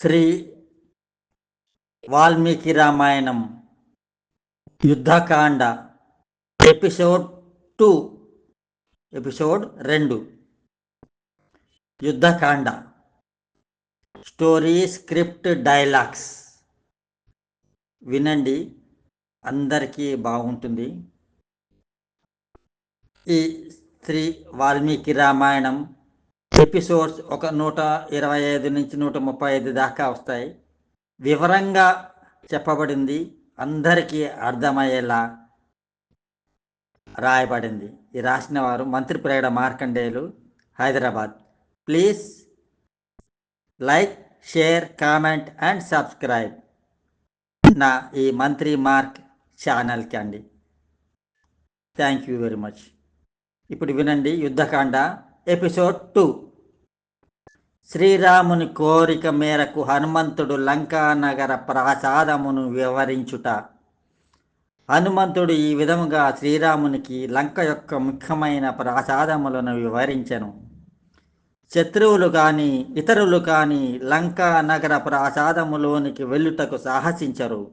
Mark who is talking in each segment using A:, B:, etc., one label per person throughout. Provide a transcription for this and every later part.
A: Shri Valmiki Ramayanam Yuddhakanda episode two episode రెండు. Yuddhakanda. Story script dialogues. వినండి అందరికీ బాగుంటుంది. ఈ శ్రీ వాల్మీకి రామాయణం ఎపిసోడ్స్ ఒక నూట ఇరవై ఐదు నుంచి నూట ముప్పై ఐదు దాకా వస్తాయి. వివరంగా చెప్పబడింది అందరికీ అర్థమయ్యేలా రాయబడింది. ఈ రాసిన వారు మంత్రి ప్రేడ Markandeyulu Hyderabad. Please like share comment and subscribe నా ఈ మంత్రి మార్క్ ఛానల్కి అండి. Thank you very much. ఇప్పుడు వినండి యుద్ధకాండ ఎపిసోడ్ టూ. శ్రీరాముని కోరిక మేరకు హనుమంతుడు లంకా నగర ప్రాసాదమును వివరించుట. హనుమంతుడు ఈ విధముగా శ్రీరామునికి లంక యొక్క ముఖ్యమైన ప్రాసాదములను వివరించెను. శత్రువులు కానీ ఇతరులు కానీ లంకా నగర ప్రాసాదములోనికి వెళ్ళుటకు సాహసించరు.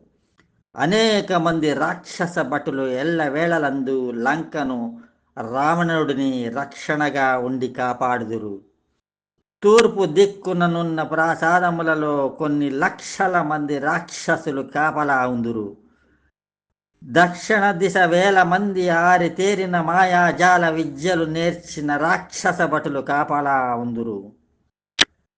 A: అనేక మంది రాక్షస భటులు ఎల్లవేళలందు లంకను రావణుడిని రక్షణగా ఉండి కాపాడుదురు. తూర్పు దిక్కుననున్న ప్రాసాదములలో కొన్ని లక్షల మంది రాక్షసులు కాపలా ఉందురు. దక్షిణ దిశ వేల మంది ఆరి తేరిన మాయాజాల విద్యలు నేర్చిన రాక్షస భటులు కాపలా ఉందురు.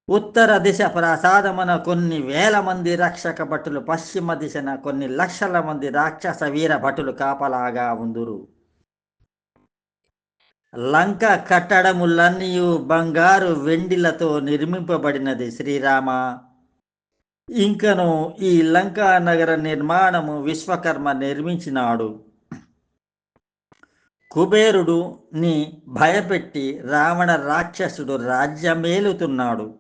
A: ఉత్తర దిశ ప్రసాదమున కొన్ని వేల మంది రక్షక భటులు పశ్చిమ దిశన కొన్ని లక్షల మంది రాక్షస వీర భటులు కాపలాగా ఉందురు. లంక కట్టడములన్నీ బంగారు వెండిలతో నిర్మింపబడినది శ్రీరామ. ఇంకను ఈ లంకా నగర నిర్మాణము విశ్వకర్మ నిర్మించినాడు. కుబేరుడు ని భయపెట్టి రావణ రాక్షసుడు రాజ్యమేలుతున్నాడు.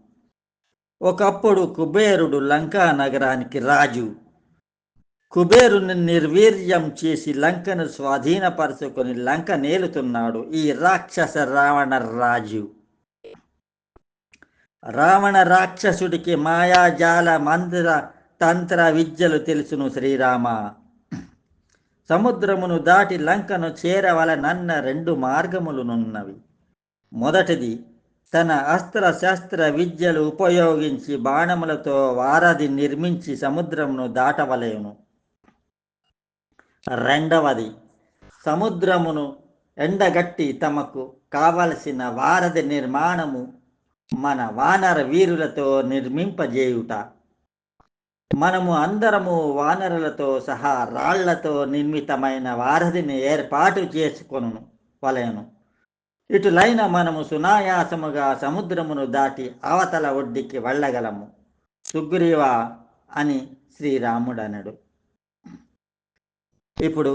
A: ఒకప్పుడు కుబేరుడు లంకా నగరానికి రాజు. కుబేరుని నిర్వీర్యం చేసి లంకను స్వాధీనపరుచుకొని లంక నేలుతున్నాడు ఈ రాక్షస రావణ రాజు. రావణ రాక్షసుడికి మాయాజాల మంత్ర తంత్ర విద్యలు తెలుసును శ్రీరామ. సముద్రమును దాటి లంకను చేరవలనన్న రెండు మార్గములునున్నవి. మొదటిది తన అస్త్ర శస్త్ర విద్యలు ఉపయోగించి బాణములతో వారధి నిర్మించి సముద్రమును దాటవలేను. రెండవది సముద్రమును ఎండగట్టి తమకు కావలసిన వారధి నిర్మాణము మన వానర వీరులతో నిర్మింపజేయుట. మనము అందరము వానరులతో సహా రాళ్ళతో నిర్మితమైన వారధిని ఏర్పాటు చేసుకొను వలయను ఇటులైన మనము సునాయాసముగా సముద్రమును దాటి అవతల ఒడ్డికి వెళ్ళగలము. సుగ్రీవా అని శ్రీరాముడనడు. ఇప్పుడు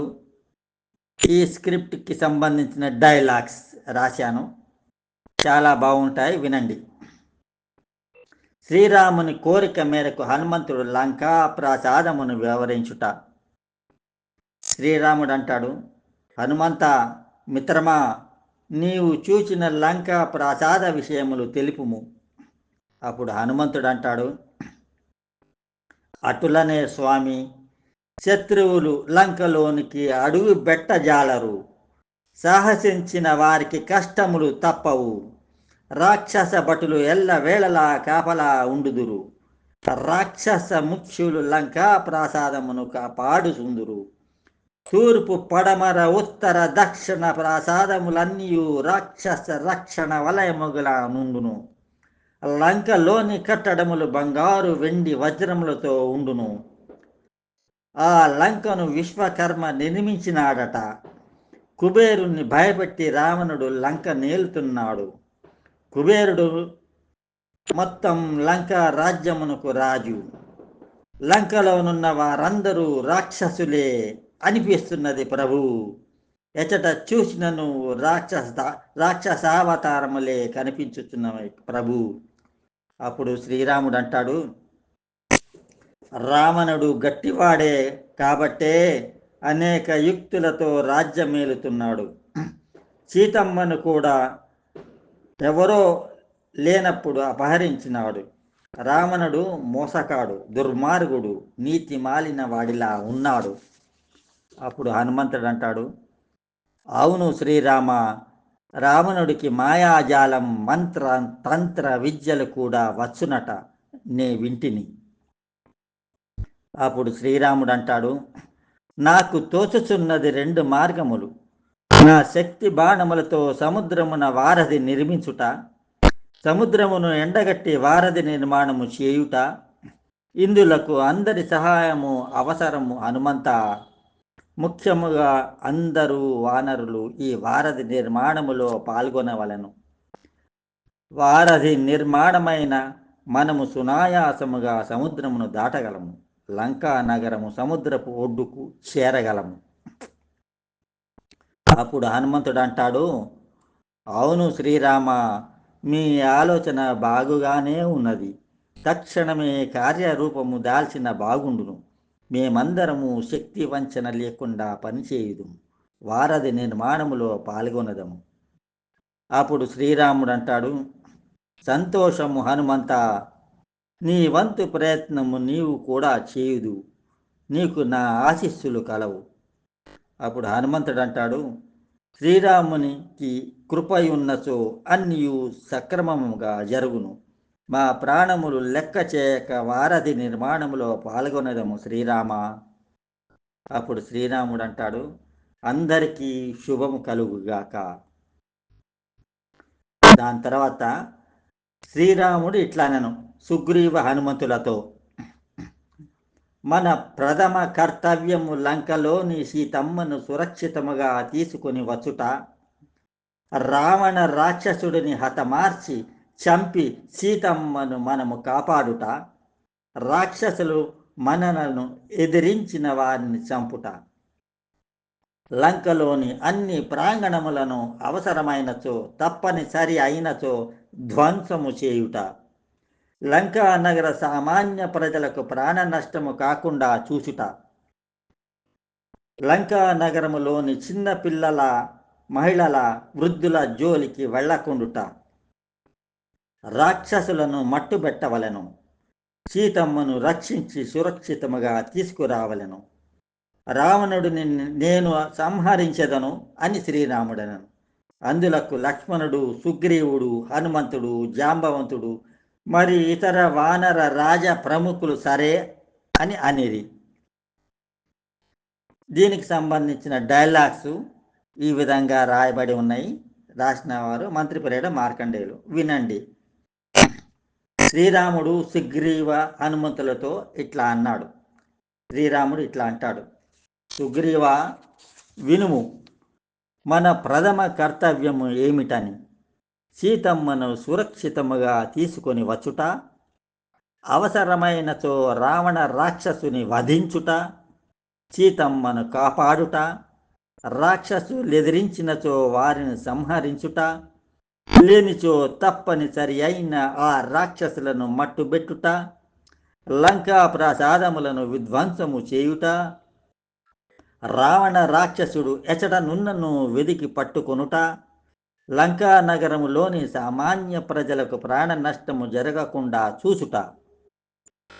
A: ఈ స్క్రిప్ట్కి సంబంధించిన డైలాగ్స్ రాశాను. చాలా బాగుంటాయి వినండి. శ్రీరాముని కోరిక మేరకు హనుమంతుడు లంకా ప్రసాదమును వివరించుట. శ్రీరాముడు అంటాడు హనుమంత మిత్రమా నీవు చూచిన లంక ప్రసాద విషయములు తెలుపుము. అప్పుడు హనుమంతుడు అంటాడు అటులనే స్వామి శత్రువులు లంకలోనికి అడుగు బెట్టజాలరు సాహసించిన వారికి కష్టములు తప్పవు. రాక్షస భటులు ఎల్ల వేళలా కాపలా ఉండుదురు. రాక్షస ముఖ్యులు లంకా ప్రాసాదమును కాపాడుచుందురు. తూర్పు పడమర ఉత్తర దక్షిణ ప్రాసాదములన్నీ రాక్షస రక్షణ వలయముగల నుండును. లంకలోని కట్టడములు బంగారు వెండి వజ్రములతో ఉండును. ఆ లంకను విశ్వకర్మ నిర్మించినాడట. కుబేరుణ్ణి భయపెట్టి రావణుడు లంక నేలుతున్నాడు. కుబేరుడు మొత్తం లంక రాజ్యమునకు రాజు. లంకలోనున్న వారందరూ రాక్షసులే అనిపిస్తున్నది ప్రభు. ఎచట చూసినను రాక్షస రాక్షసావతారములే కనిపించుతున్నవి ప్రభు. అప్పుడు శ్రీరాముడు అంటాడు రావణుడు గట్టివాడే కాబట్టే అనేక యుక్తులతో రాజ్యమేలుతున్నాడు. సీతమ్మను కూడా ఎవరో లేనప్పుడు అపహరించినాడు. రావణుడు మోసకాడు దుర్మార్గుడు నీతి మాలిన వాడిలా ఉన్నాడు. అప్పుడు హనుమంతుడు అంటాడు అవును శ్రీరామ రావణుడికి మాయాజాలం మంత్ర తంత్ర విద్యలు కూడా వచ్చునట నే వింటిని. అప్పుడు శ్రీరాముడు అంటాడు నాకు తోచుచున్నది రెండు మార్గములు. నా శక్తి బాణములతో సముద్రమున వారధి నిర్మించుట సముద్రమును ఎండగట్టి వారధి నిర్మాణము చేయుట ఇందులకు అందరి సహాయము అవసరము హనుమంత. ముఖ్యముగా అందరూ వానరులు ఈ వారధి నిర్మాణములో పాల్గొనవలను. వారధి నిర్మాణమైన మనము సునాయాసముగా సముద్రమును దాటగలము. లంకా నగరము సముద్రపు ఒడ్డుకు చేరగలము. అప్పుడు హనుమంతుడు అంటాడు అవును శ్రీరామ మీ ఆలోచన బాగుగానే ఉన్నది. తక్షణమే కార్యరూపము దాల్చిన బాగుండును. మేమందరము శక్తి వంచన లేకుండా పనిచేయుదుము వారధి నిర్మాణములో పాల్గొనదము. అప్పుడు శ్రీరాముడు అంటాడు సంతోషము హనుమంత నీ వంతు ప్రయత్నము నీవు కూడా చేయుదు నీకు నా ఆశీస్సులు కలవు. అప్పుడు హనుమంతుడు అంటాడు శ్రీరామునికి కృపయున్నచో అన్నియు సక్రమముగా జరుగును. మా ప్రాణములు లెక్క చేయక వారధి నిర్మాణములో పాల్గొనడము శ్రీరామ. అప్పుడు శ్రీరాముడు అంటాడు అందరికీ శుభము కలుగుగాక. దాని తర్వాత శ్రీరాముడు ఇట్లానను సుగ్రీవ హనుమంతులతో. మన ప్రథమ కర్తవ్యము లంకలోని సీతమ్మను సురక్షితముగా తీసుకుని వచ్చుట రావణ రాక్షసుడిని హతమార్చి చంపి సీతమ్మను మనము కాపాడుట రాక్షసులు మనలను ఎదిరించిన వారిని చంపుట. లంకలోని అన్ని ప్రాంగణములను అవసరమైనచో తప్పనిసరి అయినచో ధ్వంసము చేయుట. లంకా నగర సామాన్య ప్రజలకు ప్రాణ నష్టము కాకుండా చూచుట. లంకా నగరములోని చిన్న పిల్లల మహిళల వృద్ధుల జోలికి వెళ్ళకుండుట రాక్షసులను మట్టుబెట్టవలను. సీతమ్మను రక్షించి సురక్షితముగా తీసుకురావలను. రావణుడిని నేను సంహరించదను అని శ్రీరాముడనను. అందులకు లక్ష్మణుడు సుగ్రీవుడు హనుమంతుడు జాంబవంతుడు మరి ఇతర వానర రాజ ప్రముఖులు సరే అని అనేది దీనికి సంబంధించిన డైలాగ్స్ ఈ విధంగా రాయబడి ఉన్నాయి. రాసిన వారు మంత్రిపరేడ మార్కండేయులు. వినండి. శ్రీరాముడు సుగ్రీవ హనుమంతులతో ఇట్లా అన్నాడు. శ్రీరాముడు ఇట్లా అంటాడు. సుగ్రీవ వినుము. మన ప్రథమ కర్తవ్యము ఏమిటని సీతమ్మను సురక్షితముగా తీసుకొని వచ్చుట అవసరమైనచో రావణ రాక్షసుని వధించుట సీతమ్మను కాపాడుట రాక్షసులెదిరించినచో వారిని సంహరించుట లేనిచో తప్పనిసరి అయిన ఆ రాక్షసులను మట్టుబెట్టుట లంకా ప్రసాదములను విధ్వంసము చేయుట రావణ రాక్షసుడు ఎచట నున్నను వెదికి పట్టుకొనుట లంకా నగరములోని సామాన్య ప్రజలకు ప్రాణ నష్టము జరగకుండా చూసుట.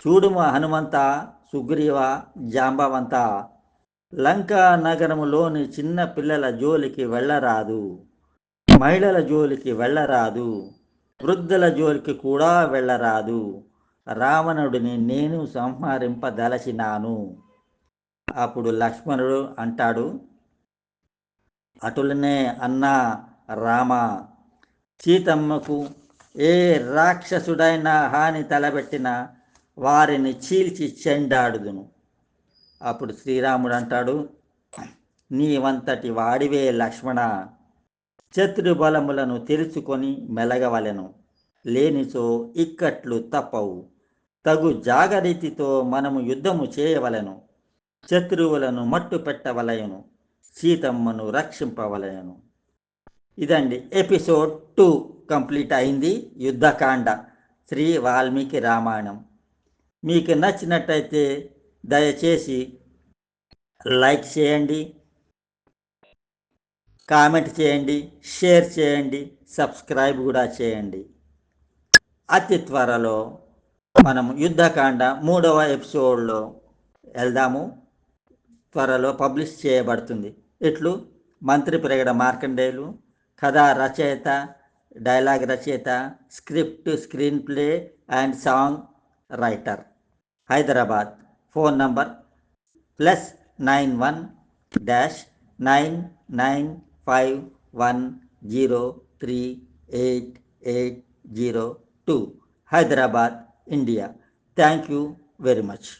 A: చూడుమ హనుమంత సుగ్రీవ జాంబవంత లంకా నగరములోని చిన్న పిల్లల జోలికి వెళ్ళరాదు మహిళల జోలికి వెళ్ళరాదు వృద్ధుల జోలికి కూడా వెళ్ళరాదు. రావణుడిని నేను సంహరింపదలచినాను అప్పుడు లక్ష్మణుడు అంటాడు అటులనే అన్నా రామ సీతమ్మకు ఏ రాక్షసుడైనా హాని తలబెట్టిన వారిని చీల్చి చెండాడుదును. అప్పుడు శ్రీరాముడు అంటాడు నీవంతటి వాడివే లక్ష్మణ శత్రుబలములను తెరుచుకొని మెలగవలెను. లేనిచో ఇక్కట్లు తప్పవు. తగు జాగరితితో మనము యుద్ధము చేయవలెను. శత్రువులను మట్టు పెట్టవలయను సీతమ్మను రక్షింపవలయను ఇదండి ఎపిసోడ్ టూ కంప్లీట్ అయింది యుద్ధకాండ శ్రీ వాల్మీకి రామాయణం. మీకు నచ్చినట్టయితే దయచేసి లైక్ చేయండి కామెంట్ చేయండి షేర్ చేయండి సబ్స్క్రైబ్ కూడా చేయండి. అతి త్వరలో మనం యుద్ధకాండ మూడవ ఎపిసోడ్లో వెళ్దాము. త్వరలో పబ్లిష్ చేయబడుతుంది. ఇట్లు మంత్రి పెరగడ మార్కండేయులు కథా రచయిత డైలాగ్ రచయిత script screenplay and song writer. Hyderabad. Phone number plus nine one dash nine nine five one zero three eight eight zero two. Hyderabad India. Thank you very much.